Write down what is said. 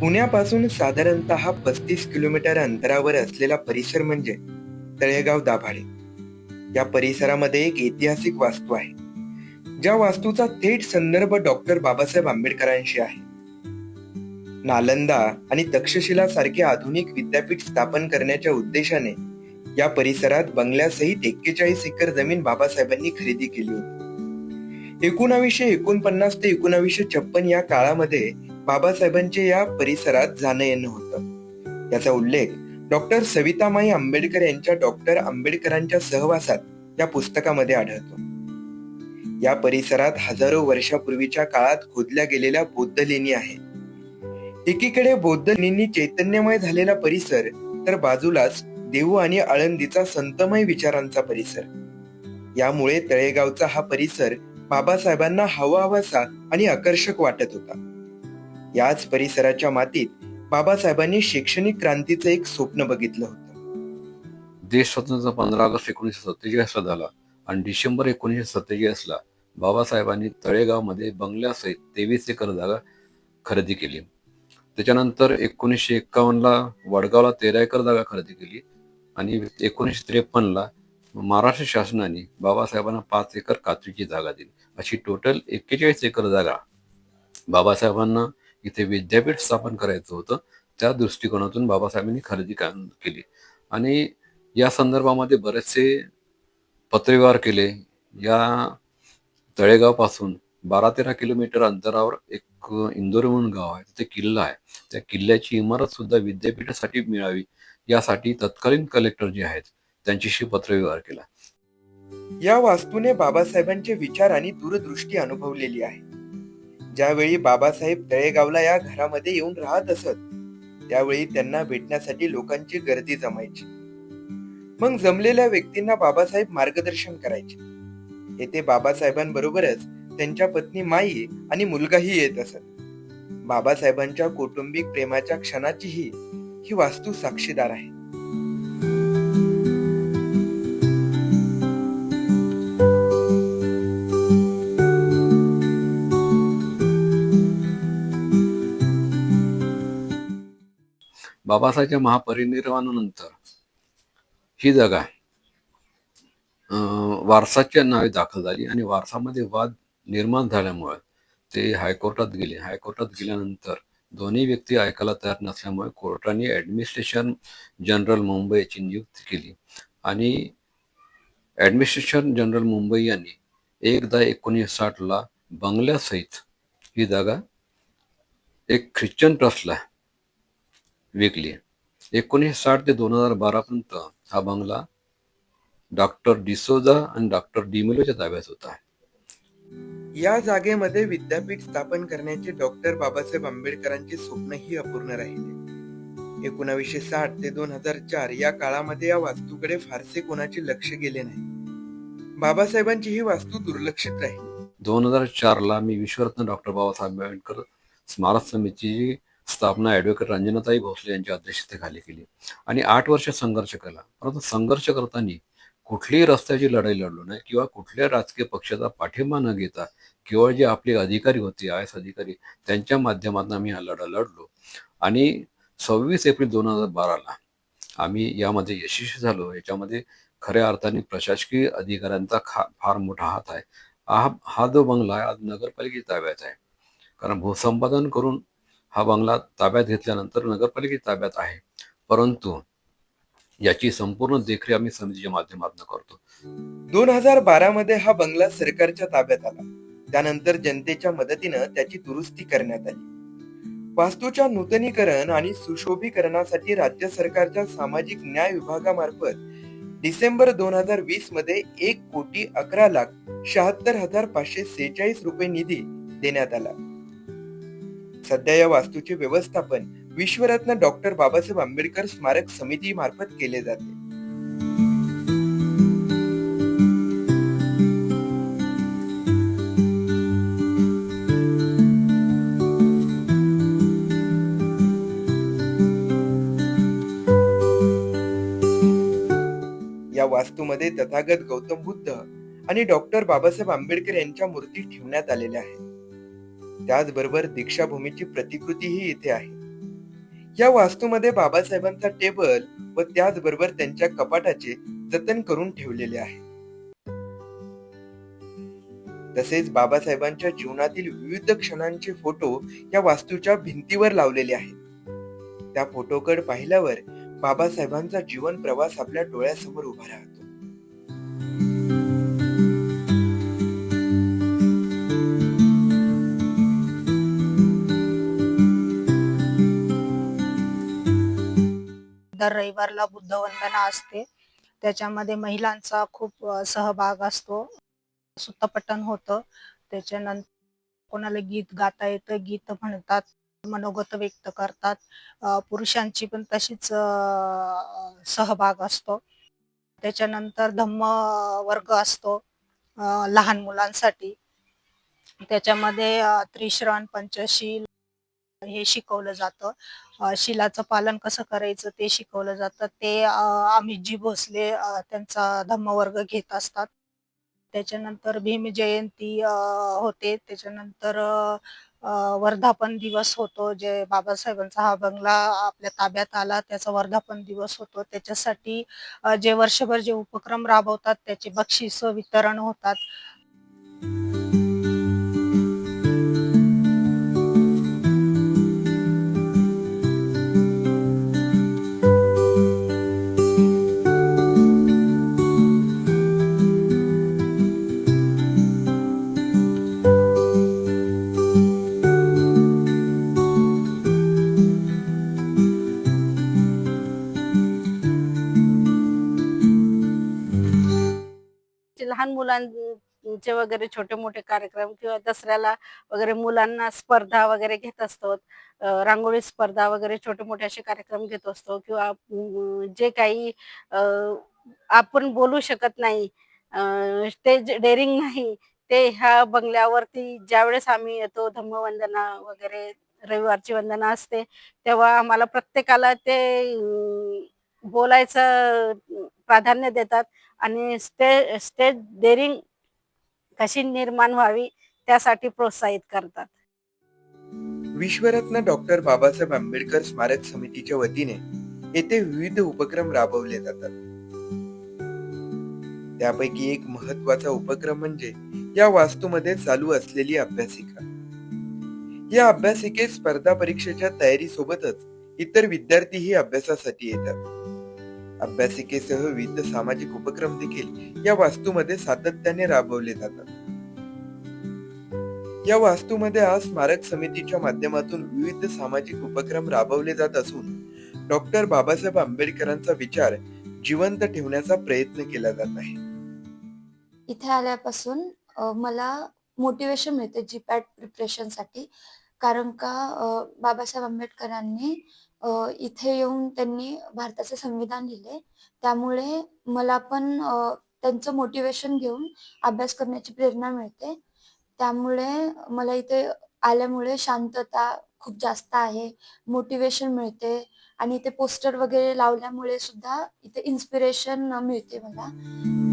पुण्यापासून साधारणतः पस्तीस किलोमीटर अंतरावर असलेला परिसर म्हणजे तळेगाव दाभाडे. या परिसरामध्ये एक ऐतिहासिक वास्तू आहे. ज्या वास्तूचा थेट संदर्भ डॉक्टर बाबासाहेब आंबेडकरांशी आहे. नालंदा आणि तक्षशिला सारखे आधुनिक विद्यापीठ स्थापन करण्याच्या उद्देशाने या परिसरात बंगल्यासहित एक्केचाळीस एकर जमीन बाबासाहेबांनी खरेदी केली होती. एकोणावीसशे एकोणपन्नास ते एकोणावीसशे छप्पन या काळामध्ये बाबासाहेबांचे या परिसरात जाणं येणं होतं. याचा उल्लेख डॉक्टर सवितामाई आंबेडकर यांच्या डॉक्टर आंबेडकरांच्या सहवासात या पुस्तकामध्ये आढळतो. या परिसरात हजारो वर्षापूर्वीच्या काळात खोदल्या गेलेल्या बौद्ध लेणी आहेत. एकीकडे बौद्ध लेणी चैतन्यमय झालेला परिसर तर बाजूलाच देहू आणि आळंदीचा संतमय विचारांचा परिसर. यामुळे तळेगावचा हा परिसर बाबासाहेबांना हवा हवासा आणि आकर्षक वाटत होता. याच परिसराच्या मातीत बाबासाहेबांनी शैक्षणिक क्रांतीचं एक स्वप्न बघितलं होतं. देश स्वतंत्र पंधरा ऑगस्ट एकोणीसशे सत्तेचाळीसला झाला आणि डिसेंबर एकोणीसशे सत्तेचाळीसला बाबासाहेबांनी तळेगावमध्ये बंगल्यासहित तेवीस एकर जागा खरेदी केली. त्याच्यानंतर एकोणीसशे एक्कावन्नला वडगावला तेरा एकर जागा खरेदी केली आणि एकोणीसशे त्रेपन्नला महाराष्ट्र शासनाने बाबासाहेबांना पाच एकर कात्रीची जागा दिली. अशी टोटल एक्केचाळीस एकर जागा बाबासाहेबांना इथे विद्यापीठ स्थापन करायचं होतं त्या दृष्टिकोनातून बाबासाहेबांनी खरेदी केली. आणि या संदर्भामध्ये बरेचसे पत्रव्यवहार केले. या तळेगावपासून बारा तेरा किलोमीटर अंतरावर एक इंदोर म्हणून गाव आहे. तिथे किल्ला आहे. त्या किल्ल्याची इमारत सुद्धा विद्यापीठासाठी मिळावी यासाठी तत्कालीन कलेक्टर जे आहेत त्यांच्याशी पत्रव्यवहार केला. या वास्तूने बाबासाहेबांचे विचार आणि दूरदृष्टी अनुभवलेली आहे. ज्यावेळी बाबासाहेब तळेगावला या घरामध्ये येऊन राहत असत त्यावेळी त्यांना भेटण्यासाठी लोकांची गर्दी जमायची. मग जमलेल्या व्यक्तींना बाबासाहेब मार्गदर्शन करायचे. येथे बाबासाहेबांबरोबरच त्यांच्या पत्नी माई आणि मुलगाही येत असत. बाबासाहेबांच्या कौटुंबिक प्रेमाच्या क्षणाचीही ही वास्तू साक्षीदार आहे. बाबासाहेबच्या महापरिनिर्वाणानंतर ही जागा अं, वारसाच्या नावे दाखल झाली आणि वारसामध्ये वाद निर्माण झाल्यामुळे ते हायकोर्टात गेले. हायकोर्टात गेल्यानंतर दोन्ही व्यक्ती ऐकायला तयार नसल्यामुळे कोर्टाने ॲडमिनिस्ट्रेशन जनरल मुंबई याची नियुक्ती केली आणि ॲडमिनिस्ट्रेशन जनरल मुंबई यांनी एकदा एकोणीसशे साठला बंगल्यासहित ही जागा एक ख्रिश्चन ट्रस्टला विकली. एकोणीसशे साठ ते दोन हजार बारापर्यंत हा बंगला डॉक्टर डिसोजा आणि डॉक्टर डिमेलोच्या ताब्यात होता. या जागेमध्ये विद्यापीठ स्थापन करण्याचे डॉक्टर बाबासाहेब आंबेडकरांचे स्वप्नही अपूर्ण राहिले. एकोणावीसशे साठ ते दोन हजार चार या काळामध्ये या वास्तूकडे फारसे कोणाचे लक्ष गेले नाही. बाबासाहेबांची ही वास्तू दुर्लक्षित राहिली. दोन हजार चारला मी विश्वरत्न डॉक्टर बाबासाहेब आंबेडकर स्मारक समितीची स्थापना ॲडव्होकेट रंजनाताई भोसले यांच्या अध्यक्षतेखाली केली. आणि आठ वर्ष संघर्ष केला. परंतु संघर्ष करताना कुठलीही रस्त्याची लढाई लढलो नाही किंवा कुठल्या राजकीय पक्षाचा पाठिंबा न घेता केवळ जे आपले अधिकारी होते आय एस अधिकारी त्यांच्या माध्यमातून आम्ही हा लढा लढलो. आणि सव्वीस एप्रिल दोन हजार बाराला आम्ही यामध्ये यशस्वी झालो. याच्यामध्ये खऱ्या अर्थाने प्रशासकीय अधिकाऱ्यांचा खा फार मोठा हात आहे. हा हा जो बंगला आहे आज नगरपालिकेच्या ताब्यात आहे. कारण भूसंपादन करून हा बंगला ताब्यात घेतल्यानंतर नगरपालिकेच्या ताब्यात आहे. परंतु याची संपूर्ण देखरेख आम्ही समितीच्या माध्यमातून करतो. दोन हजार बारा मध्ये हा बंगला सरकारच्या ताब्यात आला. त्यानंतर जनतेच्या मदतीनं त्याची दुरुस्ती करण्यात आली. वास्तूच्या नूतनीकरण आणि सुशोभीकरणासाठी राज्य सरकारच्या सामाजिक न्याय विभागामार्फत डिसेंबर दोन हजार वीसमध्ये एक कोटी अकरा लाख शहात्तर हजार पाचशे सेहेचाळीस रुपये निधी देण्यात आला. सध्या या वास्तूचे व्यवस्थापन विश्वरत्न डॉक्टर बाबासाहेब आंबेडकर स्मारक समिती मार्फत केले जाते. या वास्तूमध्ये तथागत गौतम बुद्ध आणि डॉक्टर बाबासाहेब आंबेडकर यांच्या मूर्ती ठेवण्यात आलेल्या आहेत. त्याचबरोबर दीक्षाभूमीची प्रतिकृतीही इथे आहे. या वास्तूमध्ये बाबासाहेबांचा टेबल व त्याचबरोबर त्यांच्या कपाटाचे जतन करून ठेवलेले आहे. तसेच बाबासाहेबांच्या जीवनातील विविध क्षणांचे फोटो या वास्तूच्या भिंतीवर लावलेले आहेत. त्या फोटोकड पाहिल्यावर बाबासाहेबांचा जीवन प्रवास आपल्या डोळ्यासमोर उभा राहतो. दर रविवारला बुद्धवंदना असते. त्याच्यामध्ये महिलांचा खूप सहभाग असतो. सुत्तपठण होतं. त्याच्यानंतर कोणाला गीत गाता येतं गीत म्हणतात मनोगत व्यक्त करतात. पुरुषांची पण तशीच सहभाग असतो. त्याच्यानंतर धम्म वर्ग असतो लहान मुलांसाठी. त्याच्यामध्ये त्रिश्रण पंचशील हे शिकवलं जातं. शिलाचं पालन कसं करायचं ते शिकवलं जातं. ते अमितजी भोसले त्यांचा धम्मवर्ग घेत असतात. त्याच्यानंतर भीम जयंती अ, होते. त्याच्यानंतर वर्धापन दिवस होतो. जे बाबासाहेबांचा हा बंगला आपल्या ताब्यात आला त्याचा वर्धापन दिवस होतो. त्याच्यासाठी जे वर्षभर जे उपक्रम राबवतात त्याचे बक्षीस वितरण होतात. लहान मुलांचे वगैरे छोटे मोठे कार्यक्रम किंवा दसऱ्याला वगैरे मुलांना स्पर्धा वगैरे घेत असतो. रांगोळी स्पर्धा वगैरे छोटे मोठे असे कार्यक्रम घेत असतो किंवा जे काही आपण बोलू शकत नाही ते डेअरिंग नाही ते ह्या बंगल्यावरती ज्यावेळेस आम्ही येतो धम्मवंदना वगैरे रविवारची वंदना असते तेव्हा आम्हाला प्रत्येकाला ते बोलायचं प्राधान्य देतात आणि स्टे स्टेज डेअरिंग कशी निर्माण व्हावी त्यासाठी प्रोत्साहित करतात. विश्वरत्न डॉक्टर बाबासाहेब आंबेडकर स्मारक समितीच्या वतीने येथे विविध उपक्रम राबवले जातात. त्यापैकी एक महत्त्वाचा उपक्रम म्हणजे या वास्तूमध्ये चालू असलेली अभ्यासिका. या अभ्यासिकेत स्पर्धा परीक्षेच्या तयारीसोबतच इतर विद्यार्थीही अभ्यासासाठी येतात. अभ्यासिकेसह विविध सामाजिक उपक्रम देखील या वास्तूमध्ये सातत्याने राबवले जातात. या वास्तूमध्ये आज स्मारक समितीच्या माध्यमातून विविध सामाजिक उपक्रम राबवले जात असून डॉक्टर बाबासाहेब आंबेडकरांचा विचार जिवंत ठेवण्याचा प्रयत्न केला जात आहे. इथे आल्यापासून मला मोटिवेशन मिळते जी पॅट प्रिपरेशनसाठी कारण का बाबासाहेब आंबेडकरांनी इथे येऊन त्यांनी भारताचे संविधान लिहिले. त्यामुळे मला पण त्यांचं मोटिवेशन घेऊन अभ्यास करण्याची प्रेरणा मिळते. त्यामुळे मला इथे आल्यामुळे शांतता खूप जास्त आहे मोटिवेशन मिळते आणि इथे पोस्टर वगैरे लावल्यामुळे सुद्धा इथे इन्स्पिरेशन मिळते मला.